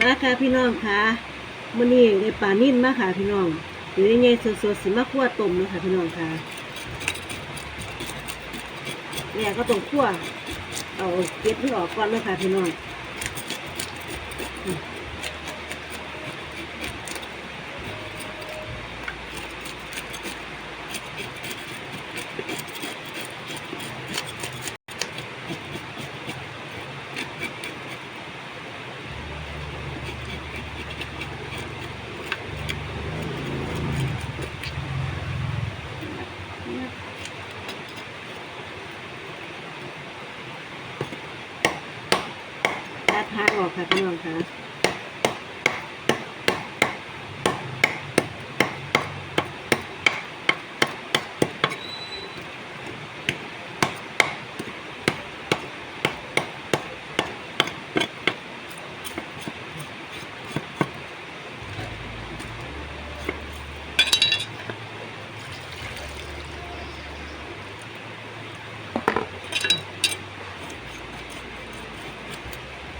มาค่ะพี่น้องค่ะมื้อนี้ได้ปลานิ่นมาค่ะพี่น้องหรือยังไงสดๆสิมาคั่วต้มเนะค่ะพี่น้องค่ะเนี่ยก็ต้องคั่วเอาเก็บที่ออกก่อนเนะค่ะพี่น้อง ตัดหาออกค่ะพี่น้องค่ะ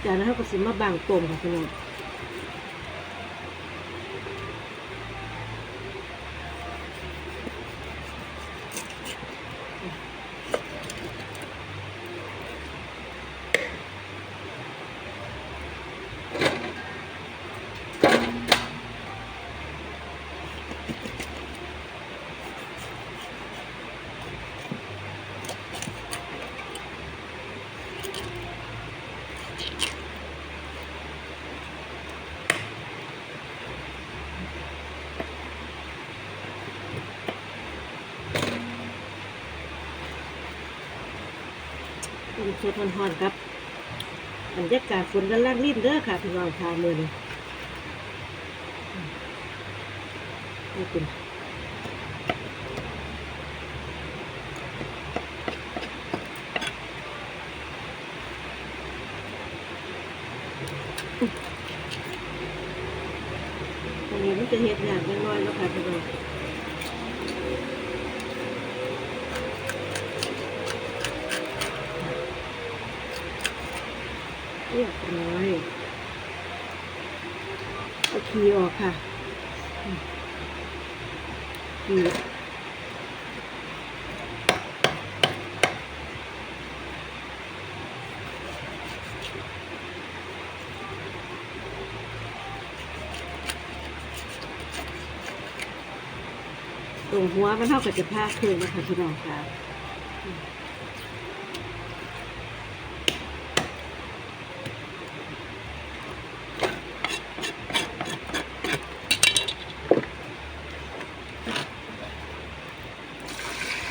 จากนั้นเขาก็สิมาบางตมค่ะพี่น้อง ต้มสดหอนๆครับบรรยากาศฝนกำลังรินเด้อค่ะพี่น้องค่ะมือนี้นี่เป็นอันนี้มันจะเห็ดอย่างน้อยๆแล้วค่ะพี่น้อง เรียบร้อยเอาขีออกค่ะอืมขีตรงหัวมันเท่ากับจะผ้าคืนนะคะพี่น้องค่ะ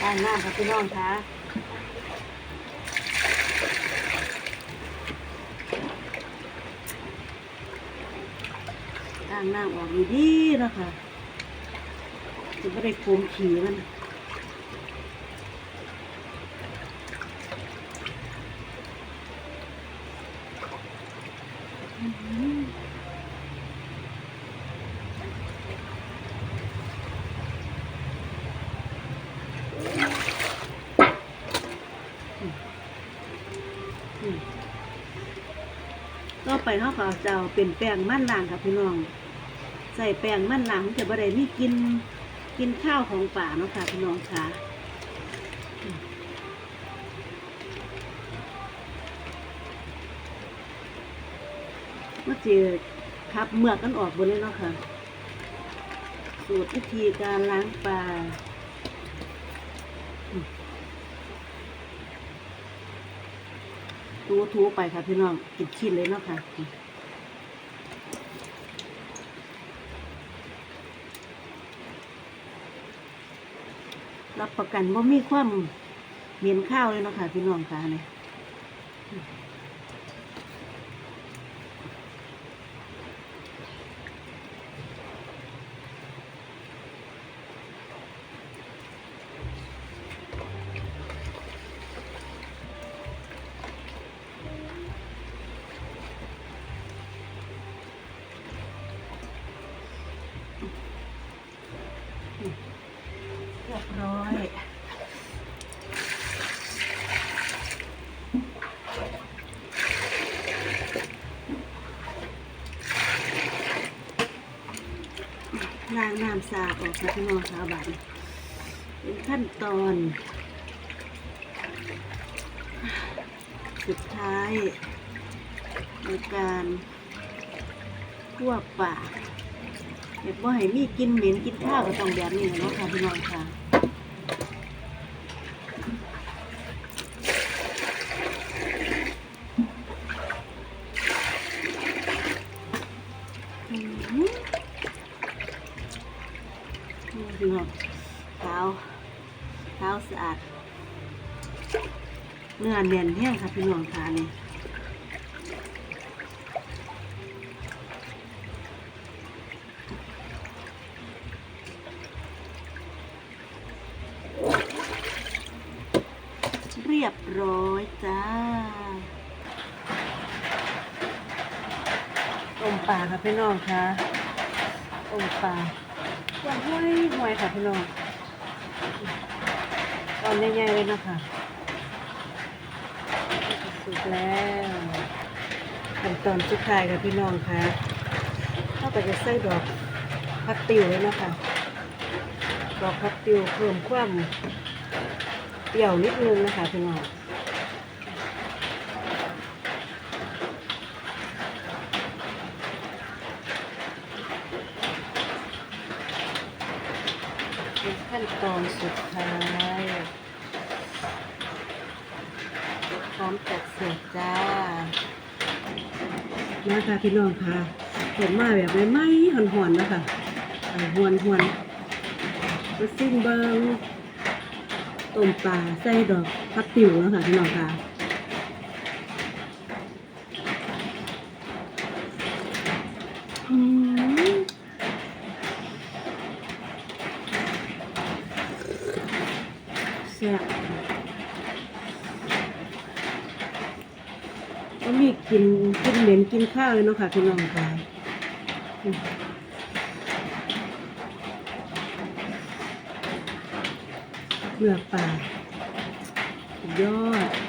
ด้านหน้าค่ะพี่น้องคะด้านหน้าออกดีๆนะคะจะไม่ได้โคมขี่มัน ไปเขาก็จะเอาเป็นแป้งมันล้างค่ะพี่น้อง ใส่แป้งมันล้างจะบ่ได้มีกินกินข้าวของป่าเนาะค่ะพี่น้องค่ะอืมมันจะคับเมือกกันออกบนเลยเนาะค่ะ สูตรวิธีการล้างปลาอืม ทูทูๆไปค่ะพี่น้องกินชิ้นเลยเนาะค่ะรับประกันว่ามีความเหม็นข้าวเลยเนาะค่ะพี่น้องค่ะเนี่ย ล้างน้ำสะอาดออกค่ะพี่น้องค่ะบัดนี้เป็นขั้นตอน สุดท้ายในการคั่วป่าเด็กว่าให้มีกินเหม็นกินข้าวก็ต้องแบบนี้เนาะค่ะพี่น้องค่ะอืม พี่น้องเท้าเท้าสะอาด เนื้อเนียนแห้งค่ะพี่น้องค่ะนี่เรียบร้อยจ้าต้มปลาค่ะพี่น้องค่ะต้มปลา ว่าห้วยห้วยค่ะพี่น้องตอนใหญ่ๆเลยนะคะสุกแล้วขั้นตอนสุดท้ายค่ะพี่น้องค่ะเข้าไปจะใส่ดอกพักติวเลยนะคะดอกพักติวเพิ่มความเปรี้ยวนิดนึงนะคะพี่น้อง เป็นขั้นตอนสุดท้ายพร้อมจัดเสิร์ฟจ้านะคะพี่น้องค่ะผมมาแบบไม่ไหม้หอนๆนะคะหวนหวนมาซิมเบิงต้มปลาใส่ดอกพักติ๋วแล้วค่ะพี่น้องค่ะอืม แซ่ บก็มีกินกินเหม็นกินข้าวเลยเนาะค่ะพี่น้องค่ะอืมเนื้อปลายอด